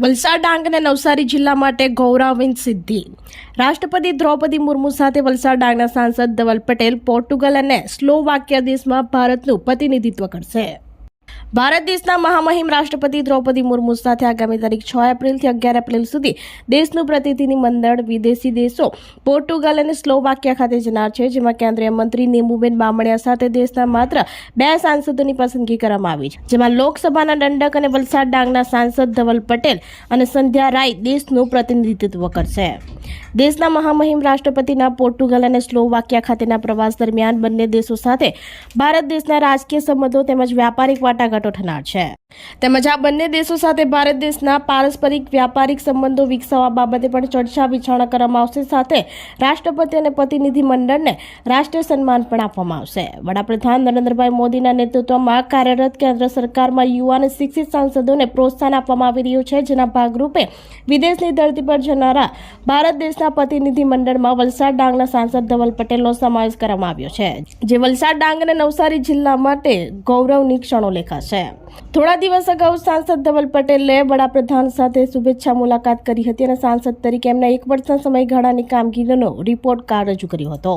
વલસાડ ડાંગ અને નવસારી જિલ્લા માટે ગૌરાવિંદ સિદ્ધિ. રાષ્ટ્રપતિ દ્રૌપદી મુર્મુ સાથે વલસાડ ડાંગના સાંસદ ધવલ પટેલ પોર્ટુગલ અને સ્લોવાકિયા દેશમાં ભારતનું પ્રતિનિધિત્વ કરશે. ભારત દેશના મહામહિમ રાષ્ટ્રપતિ દ્રૌપદી મુર્મુ સાથે આગામી તારીખ છ એપ્રિલથી અગિયાર એપ્રિલ સુધી દેશનું પ્રતિનિધિ મંડળ વિદેશી દેશો, પોર્ટુગલ અને સ્લોવાકિયા ખાતે જનાર છે, જેમાં કેન્દ્રીય મંત્રી નીમુબેન બામણિયા સાથે દેશના માત્ર બે સાંસદોની પસંદગી કરવામાં આવી છે, જેમાં લોકસભાના દંડક અને વલસાડ ડાંગના સાંસદ ધવલ પટેલ અને સંધ્યા રાય દેશનું પ્રતિનિધિત્વ કરશે. દેશના મહામહિમ રાષ્ટ્રપતિના પોર્ટુગલ અને સ્લોવાકિયા ખાતેના પ્રવાસ દરમિયાન બંને દેશો સાથે ભારત દેશના રાજકીય સંબંધો તેમજ વ્યાપારિક વાટાઘાટો થનાર છે. તેમજ આ બંને દેશો સાથે ભારત દેશના પારસ્પરિક વ્યાપારિક સંબંધો વિકસાવવા બાબતે પણ ચર્ચા વિચારણા કરવામાં આવશે. સાથે રાષ્ટ્રપતિ અને પ્રતિનિધિ મંડળને રાષ્ટ્રીય સન્માન પણ આપવામાં આવશે. વડાપ્રધાન નરેન્દ્રભાઈ મોદીના નેતૃત્વમાં કાર્યરત કેન્દ્ર સરકારમાં યુવા અને શિક્ષિત સાંસદોને પ્રોત્સાહન આપવામાં આવી રહ્યું છે, જેના ભાગરૂપે વિદેશની ધરતી પર જનારા ભારત દેશના પ્રતિનિધિ મંડળમાં વલસાડ ડાંગના સાંસદ ધવલ પટેલનો સમાવેશ કરવામાં આવ્યો છે. જે વલસાડ ડાંગ અને નવસારી જિલ્લા માટે ગૌરવની ક્ષણો લેખાશે. થોડા દિવસ અગાઉ સાંસદ ધવલ પટેલે વડાપ્રધાન સાથે શુભેચ્છા મુલાકાત કરી હતી અને સાંસદ તરીકે એમના એક વર્ષના સમયગાળાની કામગીરીનો રિપોર્ટ કાર્ડ રજૂ કર્યો હતો.